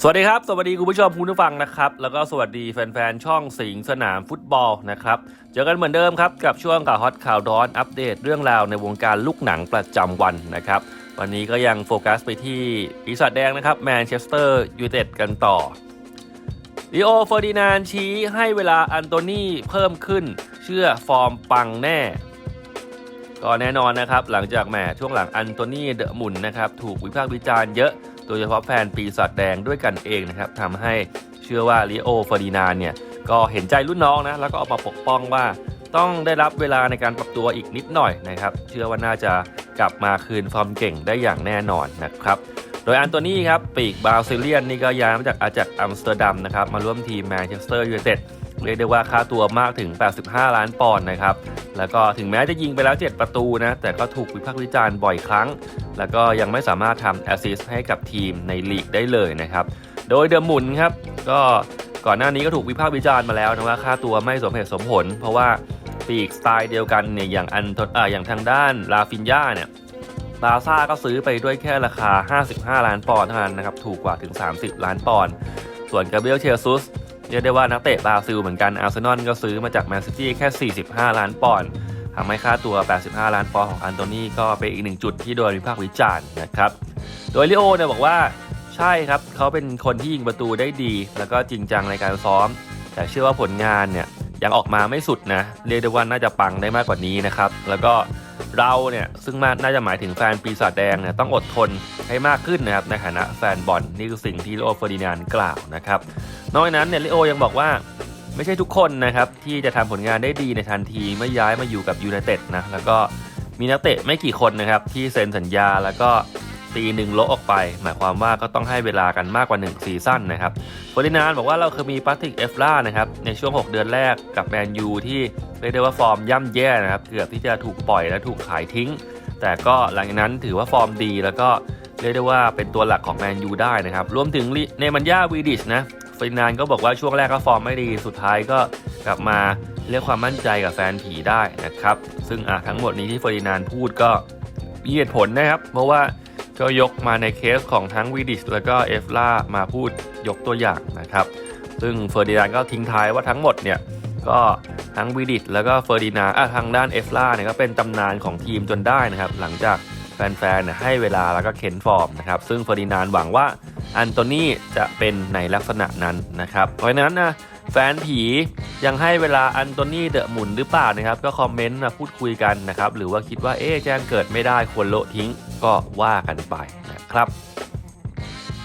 สวัสดีครับ สวัสดีคุณผู้ชมคุณผู้ฟังนะครับ แล้วก็สวัสดีแฟนๆ ช่องสิงสนามฟุตบอลนะครับ เจอกันเหมือนเดิมครับ กับช่วงข่าวฮอตข่าวร้อนอัปเดตเรื่องราวในวงการลูกหนังประจำวันนะครับ วันนี้ก็ยังโฟกัสไปที่ปีศาจแดงนะครับแมนเชสเตอร์ยูไนเต็ดกันต่อลีโอเฟอร์ดินานชี้ให้เวลาอันโตนีเพิ่มขึ้น เชื่อฟอร์มปังแน่ก็แน่นอนนะครับหลังจากแหมช่วงหลังอันโตนีเดอะมุนนะครับถูกวิพากษ์วิจารณ์เยอะ โดยเฉพาะแฟนปีศาจแดงด้วยกันเองนะครับทำให้เชื่อว่าลิโอเฟอร์ดินานเนี่ยก็เห็นใจรุ่นน้องนะแล้วก็ออกมาปกป้องว่าต้องได้รับเวลาในการปรับตัวอีกนิดหน่อยนะครับ เชื่อว่าน่าจะกลับมาคืนฟอร์มเก่งได้อย่างแน่นอนนะครับ โดยอันโตนี่ครับปีกบราซิเลียนนี่ก็ย้ายมาจากอาจากอัมสเตอร์ดัมนะครับมาร่วมทีมแมนเชสเตอร์ยูไนเต็ด เรียกได้ว่าค่าตัวมากถึง 85 ล้านปอนด์นะครับ แล้วก็ถึงแม้จะยิงไปแล้ว 7 ประตูนะ แต่ก็ถูกวิพากษ์วิจารณ์บ่อยครั้ง แล้วก็ยังไม่สามารถทำแอสซิสต์ให้กับทีมในลีกได้เลยนะครับ โดยเดอหมุนครับ ก็ก่อนหน้านี้ก็ถูกวิพากษ์วิจารณ์มาแล้วนะว่าค่าตัวไม่สมเหตุสมผล เพราะว่าปีกสไตล์เดียวกันเนี่ยอย่างอันอ่าอย่างทางด้านลาฟินยาเนี่ยบาซ่าก็ซื้อไปด้วยแค่ราคา 55 ล้านปอนด์เท่านั้นนะครับ ถูกกว่าถึง 30 ล้านปอนด์ ส่วนกาเบรียลเชซุส เรียกได้ว่านักเตะบราซิลเหมือนกันอาร์เซนอลก็ซื้อมาจากแมนซิตี้แค่ 45 ล้านปอนด์ทำให้ค่าตัว 85 ล้านปอนด์ของอันโตนีก็เป็นอีกหนึ่งจุดที่โดนวิพากษ์วิจารณ์นะครับ โดยลิโอเนี่ยบอกว่าใช่ครับเขาเป็นคนที่ยิงประตูได้ดี แล้วก็จริงจังในการซ้อม แต่เชื่อว่าผลงานเนี่ยยังออกมาไม่สุดนะ เรียกได้ว่าน่าจะปังได้มากกว่านี้นะครับ แล้วก็ เราเนี่ยซึ่งมาน่าจะหมายถึงแฟนปีศาจแดงเนี่ยต้องอดทนให้มากขึ้นนะครับในฐานะแฟนบอลนี่คือสิ่งที่ลโอเฟอร์ดินานกล่าวนะครับนอกจากนั้นเนี่ยลิโอยังบอกว่าไม่ใช่ทุกคนนะครับที่จะทำผลงานได้ดีในทันทีเมื่อย้ายมาอยู่กับยูไนเต็ดนะแล้วก็มีนักเตะไม่กี่คนนะครับที่เซ็นสัญญาแล้วก็ ตีหนึ่งโลออกไป หมายความว่าก็ต้องให้เวลากันมากกว่า 1 ซีซั่นนะครับโฟร์ดินานบอกว่าเราเคยมีปาติกเอฟล่านะครับในช่วง 6 เดือนแรกกับแมนยูที่เรียกได้ว่าฟอร์มย่ำแย่นะครับเกือบที่จะถูกปล่อยและถูกขายทิ้ง แต่ก็หลังจากนั้นถือว่าฟอร์มดี แล้วก็เรียกได้ว่าเป็นตัวหลักของแมนยูได้นะครับรวมถึงเนมันยาวีดิชนะเฟรนานก็บอกว่าช่วงแรกก็ฟอร์มไม่ดีสุดท้ายก็กลับมาเรียกความมั่นใจกับแฟนผีได้นะครับ ซึ่งอะทั้งหมดนี้ที่เฟรนานพูดก็มีเหตุผลนะครับ เพราะว่า ก็ยกมาในเคสของทั้งวีดิชแล้วก็เอฟล่ามาพูดยกตัวอย่างนะครับ ซึ่งเฟอร์ดินานก็ทิ้งท้ายว่าทั้งหมดเนี่ยก็ทั้งวีดิตแล้วก็เฟอร์ดินาอะทางด้านเอฟล่าเนี่ยก็เป็นตำนานของทีมจนได้นะครับ หลังจากแฟนๆเนี่ยให้เวลาแล้วก็เข็นฟอร์มนะครับ ซึ่งเฟอร์ดินานหวังว่าอันโตนีจะเป็นในลักษณะนั้นนะครับ เพราะฉะนั้นนะ แฟนผียังให้เวลาอันโตนีเดอะหมุนหรือเปล่านะครับ ก็คอมเมนต์มาพูดคุยกันนะครับ หรือว่าคิดว่าเอ๊ะแจ้งเกิดไม่ได้ควรโละทิ้งก็ว่ากันไปนะครับ